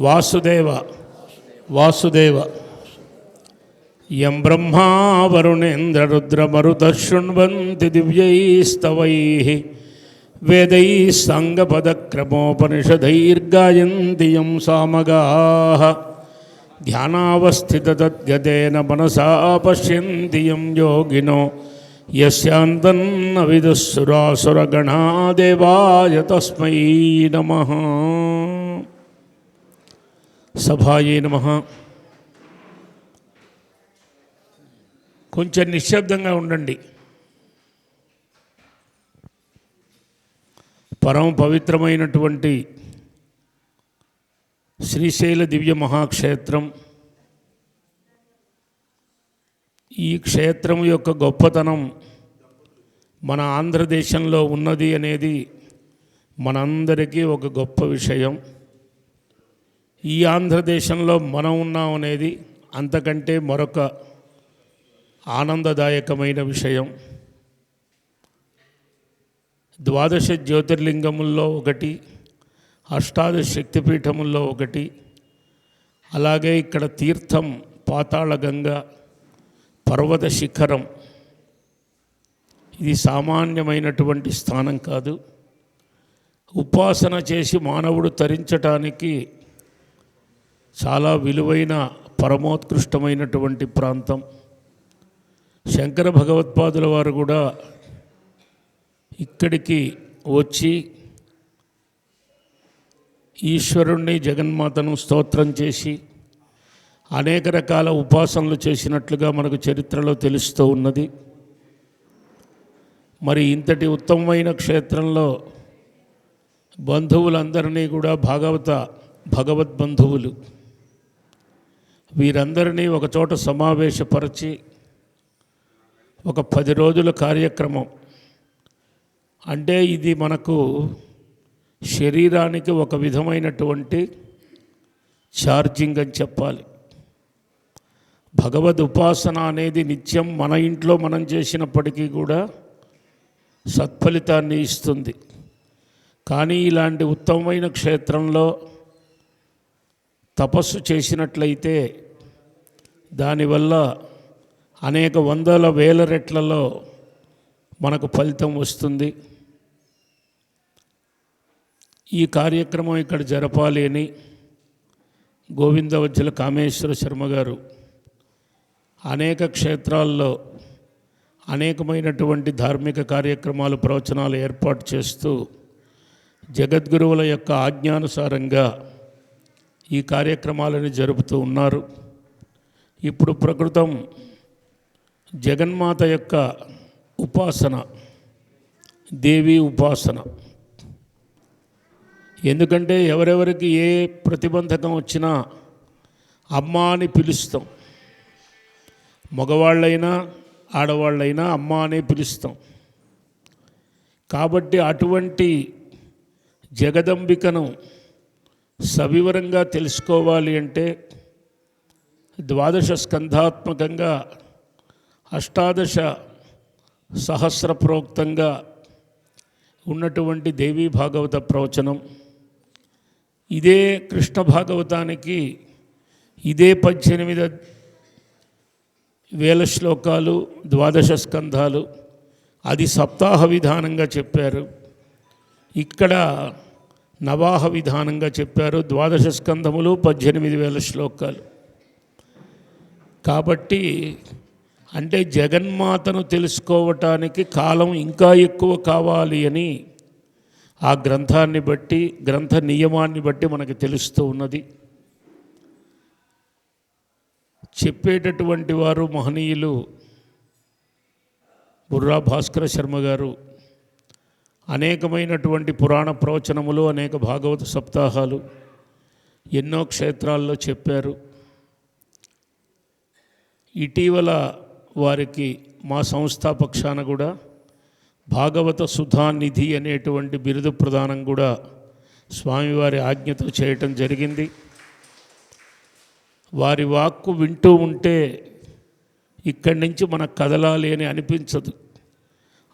వాసుదేవ వాసుదేవ. యం బ్రహ్మా వరుణేంద్ర రుద్రమరుత శృణ్వంతి దివ్యైస్తవై. వేదై సాంగపదక్రమోపనిషదైర్గాయంతి యం సామగా. ధ్యానావస్థితద్గతేన మనసా పశ్యంతి యం యోగినో. యస్యాంతన్న విదుస్సురాసురగణా దేవాయ తస్మై నమ. సభాయే నమ. కొంచెం నిశ్శబ్దంగా ఉండండి. పరమ పవిత్రమైనటువంటి శ్రీశైల దివ్య మహాక్షేత్రం. ఈ క్షేత్రం యొక్క గొప్పతనం మన ఆంధ్రదేశంలో ఉన్నది అనేది మనందరికీ ఒక గొప్ప విషయం. ఈ ఆంధ్రదేశంలో మనం ఉన్నాం అనేది అంతకంటే మరొక ఆనందదాయకమైన విషయం. ద్వాదశ జ్యోతిర్లింగముల్లో ఒకటి అష్టాదశ శక్తిపీఠముల్లో ఒకటి అలాగే ఇక్కడ తీర్థం పాతాళగంగ పర్వత శిఖరం. ఇది సామాన్యమైనటువంటి స్థానం కాదు. ఉపాసన చేసి మానవుడు తరించటానికి చాలా విలువైన పరమోత్కృష్టమైనటువంటి ప్రాంతం. శంకర భగవత్పాదుల వారు కూడా ఇక్కడికి వచ్చి ఈశ్వరుణ్ణి జగన్మాతను స్తోత్రం చేసి అనేక రకాల ఉపాసనలు చేసినట్లుగా మనకు చరిత్రలో తెలుస్తూ ఉన్నది. మరి ఇంతటి ఉత్తమమైన క్షేత్రంలో బంధువులందరినీ కూడా భాగవత భగవద్బంధువులు వీరందరినీ ఒకచోట సమావేశపరిచి ఒక పది రోజుల కార్యక్రమం. అంటే ఇది మనకు శరీరానికి ఒక విధమైనటువంటి ఛార్జింగ్ అని చెప్పాలి. భగవద్ ఉపాసన అనేది నిత్యం మన ఇంట్లో మనం చేసినప్పటికీ కూడా సత్ఫలితాన్ని ఇస్తుంది. కానీ ఇలాంటి ఉత్తమమైన క్షేత్రంలో తపస్సు చేసినట్లయితే దానివల్ల అనేక వందల వేల రెట్లలో మనకు ఫలితం వస్తుంది. ఈ కార్యక్రమం ఇక్కడ జరపాలి అని గోవిందవజ్జల కామేశ్వర శర్మ గారు అనేక క్షేత్రాల్లో అనేకమైనటువంటి ధార్మిక కార్యక్రమాలు ప్రవచనాలు ఏర్పాటు చేస్తూ జగద్గురువుల యొక్క ఆజ్ఞానుసారంగా ఈ కార్యక్రమాలను జరుపుతూ ఉన్నారు. ఇప్పుడు ప్రకృతం జగన్మాత యొక్క ఉపాసన దేవి ఉపాసన. ఎందుకంటే ఎవరెవరికి ఏ ప్రతిబంధకం వచ్చినా అమ్మ అని పిలుస్తాం. మగవాళ్ళైనా ఆడవాళ్ళైనా అమ్మ అనే పిలుస్తాం. కాబట్టి అటువంటి జగదంబికను సవివరంగా తెలుసుకోవాలి అంటే ద్వాదశ స్కంధాత్మకంగా అష్టాదశ సహస్ర ప్రోక్తంగా ఉన్నటువంటి దేవీ భాగవత ప్రవచనం. ఇదే కృష్ణ భాగవతానికి ఇదే పద్దెనిమిది వేల శ్లోకాలు ద్వాదశ స్కంధాలు అది సప్తాహ విధానంగా చెప్పారు. ఇక్కడ నవాహ విధానంగా చెప్పారు ద్వాదశ స్కంధములు పద్దెనిమిది వేల శ్లోకాలు. కాబట్టి అంటే జగన్మాతను తెలుసుకోవటానికి కాలం ఇంకా ఎక్కువ కావాలి అని ఆ గ్రంథాన్ని బట్టి గ్రంథ నియమాన్ని బట్టి మనకు తెలుస్తూ ఉన్నది. చెప్పేటటువంటి వారు మహనీయులు బుర్రా భాస్కర శర్మ గారు. అనేకమైనటువంటి పురాణ ప్రవచనములు అనేక భాగవత సప్తాహాలు ఎన్నో క్షేత్రాల్లో చెప్పారు. ఇటీవల వారికి మా సంస్థా పక్షాన కూడా భాగవత సుధానిధి అనేటువంటి బిరుదు ప్రదానం కూడా స్వామివారి ఆజ్ఞతో చేయటం జరిగింది. వారి వాక్కు వింటూ ఉంటే ఇక్కడి నుంచి మనకు కదలాలి అని అనిపించదు.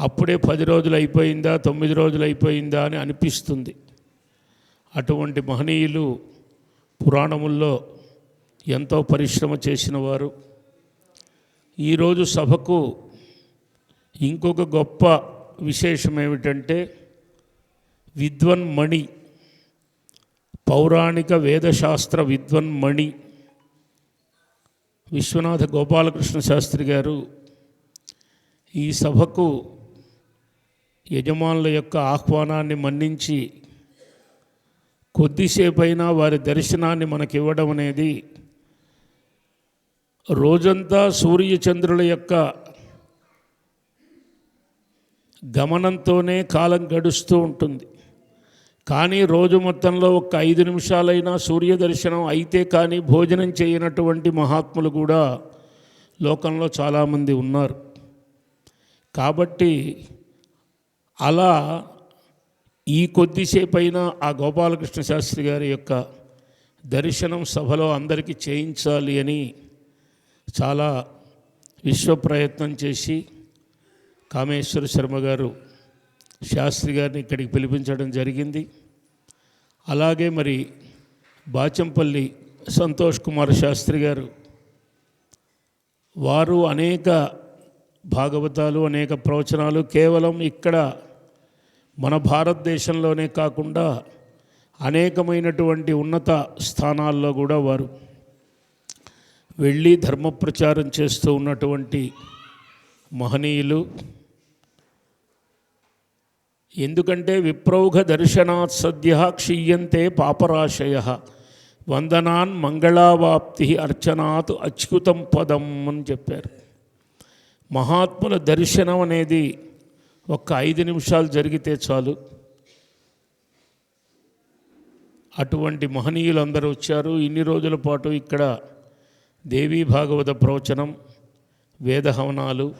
అప్పుడే పది రోజులు అయిపోయిందా తొమ్మిది రోజులు అయిపోయిందా అని అనిపిస్తుంది. అటువంటి మహనీయులు పురాణముల్లో ఎంతో పరిశ్రమ చేసిన వారు ఈరోజు సభకు ఇంకొక గొప్ప విశేషం ఏమిటంటే విద్వన్మణి పౌరాణిక వేదశాస్త్ర విద్వన్మణి విశ్వనాథ గోపాలకృష్ణ శాస్త్రి గారు ఈ సభకు యజమానుల యొక్క ఆహ్వానాన్ని మన్నించి కొద్దిసేపైనా వారి దర్శనాన్ని మనకివ్వడం అనేది రోజంతా సూర్యచంద్రుల యొక్క గమనంతోనే కాలం గడుస్తూ ఉంటుంది. కానీ రోజు మొత్తంలో ఒక ఐదు నిమిషాలైనా సూర్య దర్శనం అయితే కానీ భోజనం చేయనటువంటి మహాత్ములు కూడా లోకంలో చాలామంది ఉన్నారు. కాబట్టి అలా ఈ కొద్దిసేపైనా ఆ గోపాలకృష్ణ శాస్త్రి గారి యొక్క దర్శనం సభలో అందరికీ చేయించాలి అని చాలా విశ్వ ప్రయత్నం చేసి కామేశ్వర శర్మ గారు శాస్త్రి గారిని ఇక్కడికి పిలిపించడం జరిగింది. అలాగే మరి బాచంపల్లి సంతోష్ కుమార్ శాస్త్రి గారు వారు అనేక భాగవతాలు అనేక ప్రవచనాలు కేవలం ఇక్కడ మన భారతదేశంలోనే కాకుండా అనేకమైనటువంటి ఉన్నత స్థానాల్లో కూడా వారు వెళ్ళి ధర్మ ప్రచారం చేస్తూ ఉన్నటువంటి మహనీయులు ఎందుకంటే విప్రౌఘ దర్శనాత్ సద్య క్షీయంతే పాపరాశయ వందనాన్ మంగళావాప్తి అర్చనాత్ అచ్యుతం పదం అని చెప్పారు. మహాత్ముల దర్శనం అనేది ఒక్క ఐదు నిమిషాలు జరిగితే చాలు. అటువంటి మహనీయులందరూ వచ్చారు. ఇన్ని రోజుల పాటు ఇక్కడ దేవీ భాగవత ప్రవచనం వేదహవనాలు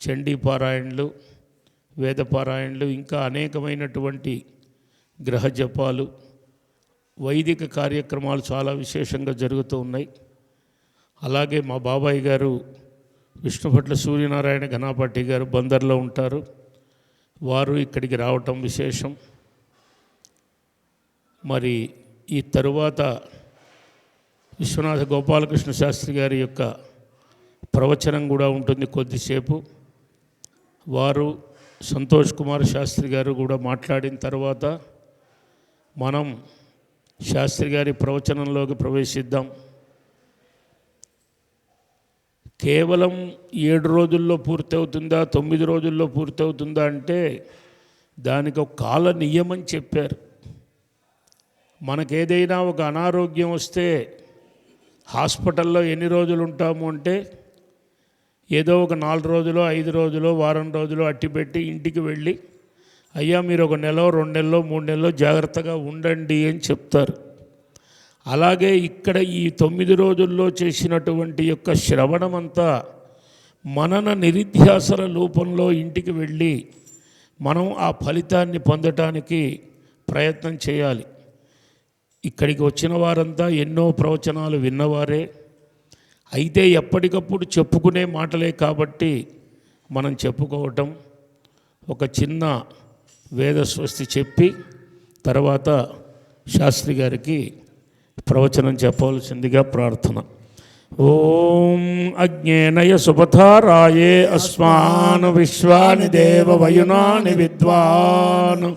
చండీపారాయణలు వేదపారాయణలు ఇంకా అనేకమైనటువంటి గ్రహ జపాలు వైదిక కార్యక్రమాలు చాలా విశేషంగా జరుగుతూ ఉన్నాయి. అలాగే మా బాబాయ్ గారు విష్ణుభట్ల సూర్యనారాయణ ఘనాపాటి గారు బందర్లో ఉంటారు. వారు ఇక్కడికి రావటం విశేషం. మరి ఈ తరువాత విశ్వనాథ గోపాలకృష్ణ శాస్త్రి గారి యొక్క ప్రవచనం కూడా ఉంటుంది కొద్దిసేపు. వారు సంతోష్ కుమార్ శాస్త్రి గారు కూడా మాట్లాడిన తర్వాత మనం శాస్త్రి గారి ప్రవచనంలోకి ప్రవేశిద్దాం. కేవలం ఏడు రోజుల్లో పూర్తవుతుందా తొమ్మిది రోజుల్లో పూర్తవుతుందా అంటే దానికి ఒక కాల నియమం చెప్పారు. మనకేదైనా ఒక అనారోగ్యం వస్తే హాస్పిటల్లో ఎన్ని రోజులు ఉంటాము అంటే ఏదో ఒక నాలుగు రోజులు ఐదు రోజులు వారం రోజులు అట్టిపెట్టి ఇంటికి వెళ్ళి అయ్యా మీరు ఒక నెల రెండు నెలలో మూడు నెలలో జాగ్రత్తగా ఉండండి అని చెప్తారు. అలాగే ఇక్కడ ఈ తొమ్మిది రోజుల్లో చేసినటువంటి యొక్క శ్రవణమంతా మనన నిరుధ్యాసర రూపంలో ఇంటికి వెళ్ళి మనం ఆ ఫలితాన్ని పొందటానికి ప్రయత్నం చేయాలి. ఇక్కడికి వచ్చిన వారంతా ఎన్నో ప్రవచనాలు విన్నవారే. అయితే ఎప్పటికప్పుడు చెప్పుకునే మాటలే కాబట్టి మనం చెప్పుకోవటం ఒక చిన్న వేద స్వస్తి చెప్పి తర్వాత శాస్త్రి గారికి ప్రవచనం చెప్పవలసిందిగా ప్రార్థన. ఓం అజ్ఞేనయ సుపథారాయే అస్మాన్ విశ్వాని దేవ వయునాని విద్వాన్.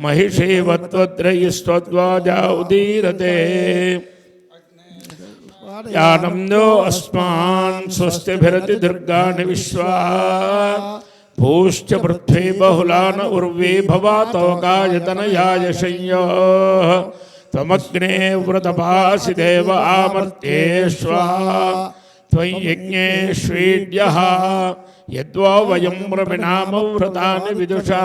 महिषीवत्वद्रयिस्त्वद्वाजा उदीरते यानं नो अस्मान् स्वस्तिभिरति दुर्गाणि विश्वा। भूश्च पृथ्वी बहुलान उर्वी भवातो गायतनयाय संयोः त्वमग्ने व्रतपासि देव आमर्त्येष्वा। त्वयि यज्ञेष्वीड्यः यद्वा वयं प्रमिणाम व्रतानि विदुषा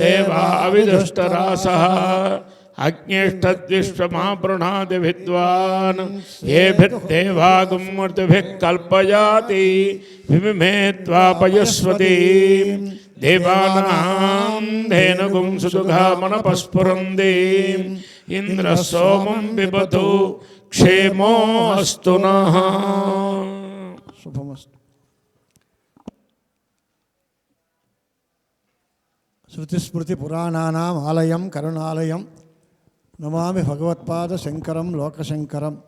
देवा अविदुष्टरासः अज्ञेष्टद्विश्वमापृणादिभिद्वान् येभिर्देवागुमर्तिभिः कल्पयाति, विमिमे त्वापयस्वती देवानां धेनुगुं सुदुघामनपस्फुरन्दी इन्द्र सोमं क्षेमोऽस्तु नः। शुभमस्तु। శృతిస్మృతి పురాణానాం ఆలయం కరుణాలయం. నమామి భగవత్పాద శంకరం లోకశంకరం.